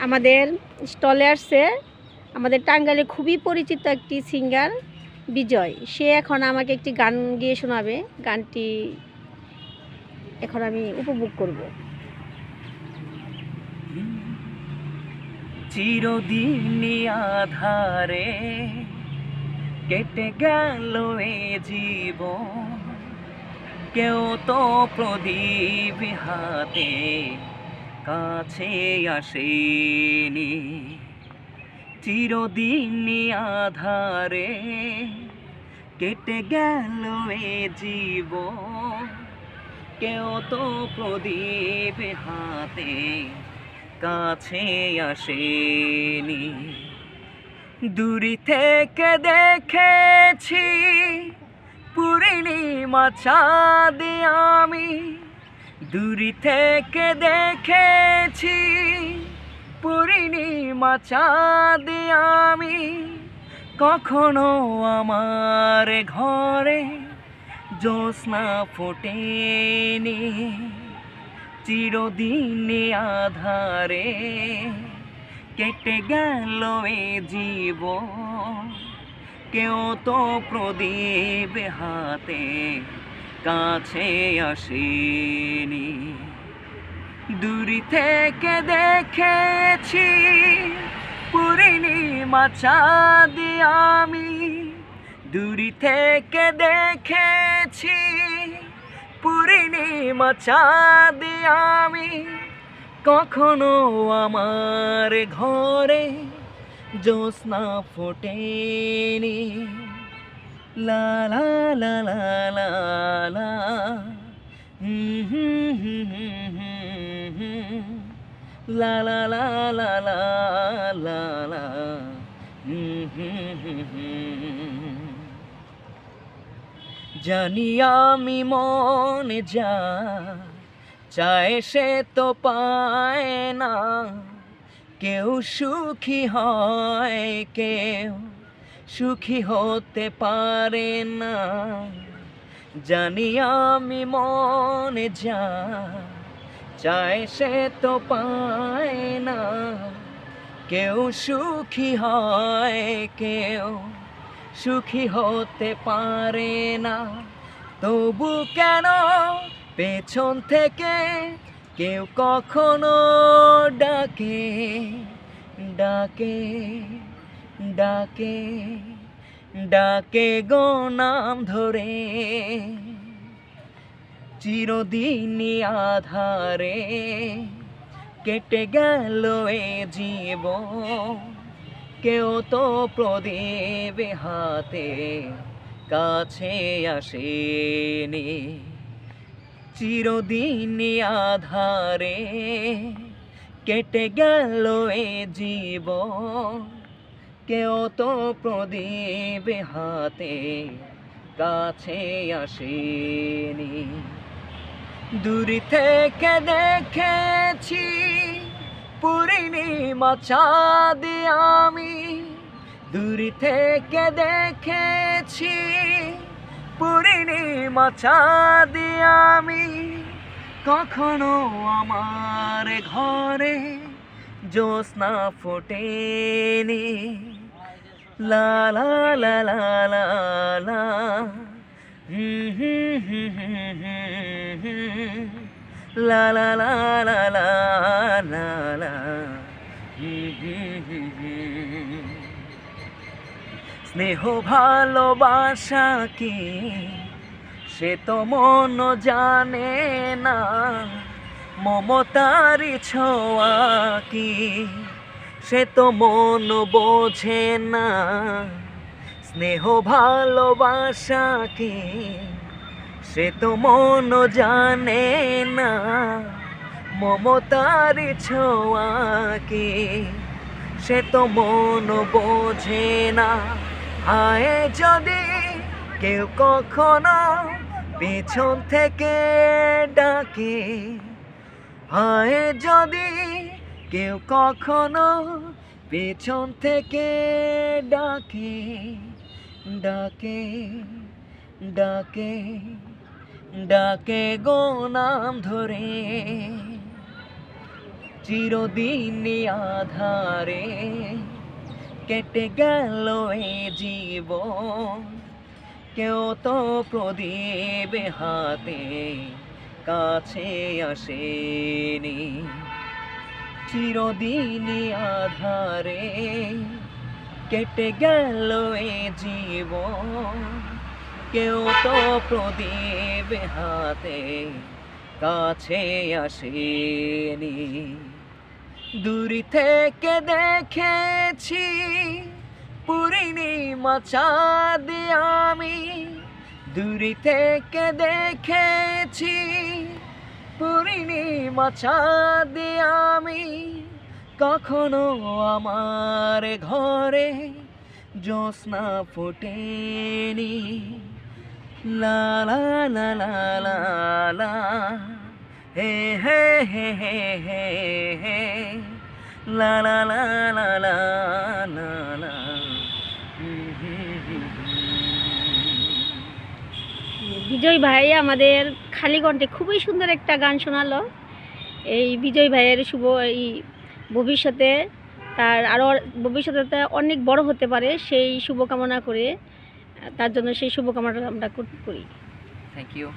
আমাদের স্টলে আসছে। আমাদের টাঙ্গাইলে খুবই পরিচিত একটি সিঙ্গার, বিজয়। সে এখন আমাকে একটি গান গিয়ে শোনাবে। গানটি এখন আমি উপভোগ করব। চিরদিনই আধারে কেটে গেল এ জীবন। কেউ তো প্রদীপ হাতে কাছে আসেনি। চিরদিনই আধারে কেটে গেল এ জীব কেউ তো প্রদীপ হাতে কাছে আসেনি। দূরি থেকে দেখেছি পূর্ণিমা চাঁদ আমি। দূরি থেকে দেখেছি পূর্ণিমা চাঁদ আমি। কখনো আমার ঘরে জ্যোৎস্না ফোটেনি, চিরদিনে আধারে কেটে গেল এ জীব কেউ তো প্রদীপ হাতে কাছে আসেনি। দূরি থেকে দেখেছি পূর্ণিমা চাঁদ আমি। দূরি থেকে দেখেছি পূর্ণিমা চাঁদ আমি। কখনো আমার ঘরে জ্যোৎস্না ফোটেনি। লা লা লা লা লা লা। লা লা লা লা লা লা লা। জানি আমি মনে যা, চায় সে তো পায় না কেউ সুখী হয় কেউ সুখী হতে পারে না। জানি আমি মনে যা, চায় সে তো পায় না। কেউ সুখী হয়, কেউ সুখী হতে পারে না। তবু কেন পেছন থেকে কেউ কখনো ডাকে ডাকে? ডাকে ডাকে গো নাম ধরে। চিরদিনই আধারে কেটে গেল এ জীবন। কেউ তো প্রদীপ হাতে কাছে আসেনি। চিরদিনই আধারে কেটে গেল এ জীবন। কেউ তো প্রদীপ হাতে কাছে আসেনি। দূরি থেকে দেখেছি পূর্ণিমা চাঁদ আমি। দূরি থেকে দেখেছি পূর্ণিমা চাঁদ আমি। কখনো আমার ঘরে জ্যোৎস্না ফোটেনি। লা লা লা লা লা লা। হুম। লা লা লা লা লা। স্নেহ, ভালোবাসা কি? সে তো মন জানে না। মমতারি ছোঁয়া কি? সে তো মন বোঝে না। স্নেহ ভালোবাসা কি সে তো মন জানে না। মমতার ছোঁয়া কি সে তো মন বোঝে না। হায় যদি কেউ কখনো পেছন থেকে ডাকে, হায় যদি কেউ কখনো পেছন থেকে ডাকে ডাকে ডাকে ডাকে গো নাম ধরে। চিরদিনই আধারে কেটে গেল এ জীবন। কেউ তো প্রদীপ হাতে কাছে আসেনি। চিরদিনই আধারে কেটে গেল এ জীবন। কেউ তো প্রদীপ হাতে কাছে আসেনি। দূর থেকে দেখেছি পূর্ণিমা চাঁদ আমি। দূর থেকে দেখেছি পূর্ণিমা চাঁদ আমি। কখনো আমার ঘরে জ্যোৎস্না ফোটেনি। লা লা লা লা লা লা। হে হে হে হে হে হে। লা লা লা লা লা লা লা। বিজয় ভাই আমাদের খালি কণ্ঠে খুবই সুন্দর একটা গান শোনালো। এই বিজয় ভাইয়ের শুভ এই ভবিষ্যতে তার আরও ভবিষ্যতে অনেক বড় হতে পারে সেই শুভকামনা করে তার জন্য সেই শুভকামনাটা আমরা করি থ্যাংক ইউ